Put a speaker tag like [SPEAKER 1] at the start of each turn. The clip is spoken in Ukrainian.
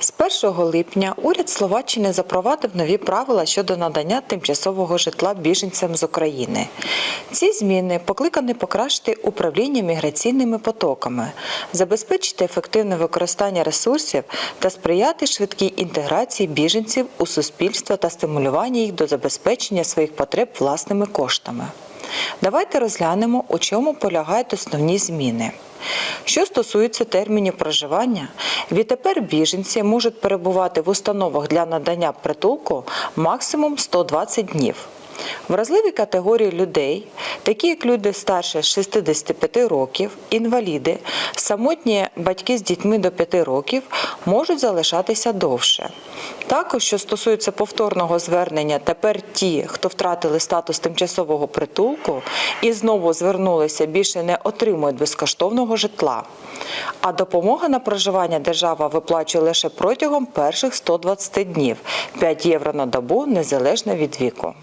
[SPEAKER 1] З 1 липня уряд Словаччини запровадив нові правила щодо надання тимчасового житла біженцям з України. Ці зміни покликані покращити управління міграційними потоками, забезпечити ефективне використання ресурсів та сприяти швидкій інтеграції біженців у суспільство та стимулювання їх до забезпечення своїх потреб власними коштами. Давайте розглянемо, у чому полягають основні зміни. Що стосується термінів проживання, відтепер біженці можуть перебувати в установах для надання притулку максимум 120 днів. Вразливі категорії людей, такі як люди старше 65 років, інваліди, самотні батьки з дітьми до 5 років, можуть залишатися довше. Також, що стосується повторного звернення, тепер ті, хто втратили статус тимчасового притулку і знову звернулися, більше не отримують безкоштовного житла. А допомога на проживання держава виплачує лише протягом перших 120 днів 5 євро на добу незалежно від віку.